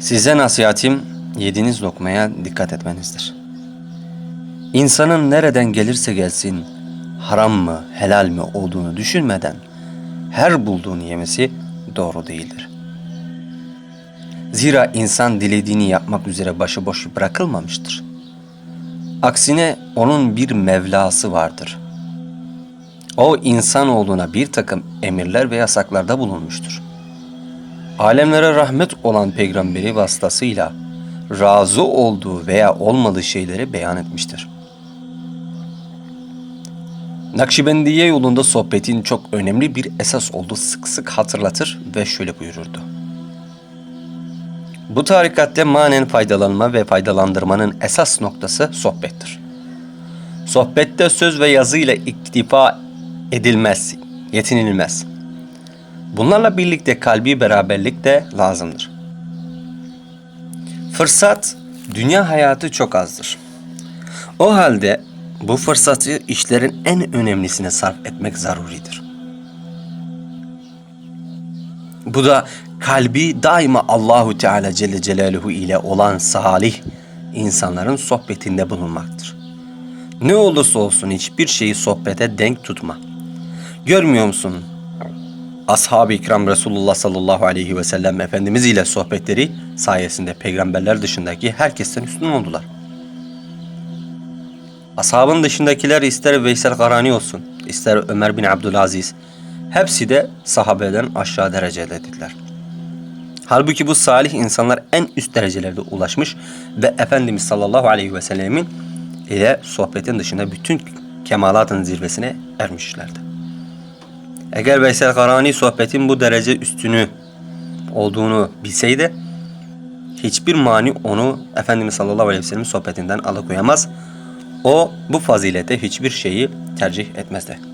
Size nasihatim yediğiniz lokmaya dikkat etmenizdir. İnsanın nereden gelirse gelsin haram mı helal mi olduğunu düşünmeden her bulduğunu yemesi doğru değildir. Zira insan dilediğini yapmak üzere başıboş bırakılmamıştır. Aksine onun bir Mevlası vardır. O insanoğluna bir takım emirler ve yasaklarda bulunmuştur. Alemlere rahmet olan peygamberi vasıtasıyla razı olduğu veya olmadığı şeyleri beyan etmiştir. Nakşibendiye yolunda sohbetin çok önemli bir esas olduğu sık sık hatırlatır ve şöyle buyururdu. Bu tarikatte manen faydalanma ve faydalandırmanın esas noktası sohbettir. Sohbette söz ve yazı ile iktifa edilmez, yetinilmez. Bunlarla birlikte kalbi beraberlik de lazımdır. Fırsat, dünya hayatı çok azdır. O halde bu fırsatı işlerin en önemlisine sarf etmek zaruridir. Bu da kalbi daima Allahu Teala Celle Celaluhu ile olan salih insanların sohbetinde bulunmaktır. Ne olursa olsun hiçbir şeyi sohbete denk tutma. Görmüyor musun? Ashab-ı İkram Resulullah sallallahu aleyhi ve sellem Efendimiz ile sohbetleri sayesinde peygamberler dışındaki herkesten üstün oldular. Ashabın dışındakiler ister Veysel Karani olsun, ister Ömer bin Abdülaziz, hepsi de sahabeden aşağı derecededirler. Halbuki bu salih insanlar en üst derecelerde ulaşmış ve Efendimiz sallallahu aleyhi ve sellemin ile sohbetin dışında bütün kemalatın zirvesine ermişlerdi. Eğer Veysel Karani sohbetin bu derece üstünü olduğunu bilseydi hiçbir mani onu Efendimiz sallallahu aleyhi ve sellem sohbetinden alıkoyamaz. O bu fazilete hiçbir şeyi tercih etmezdi.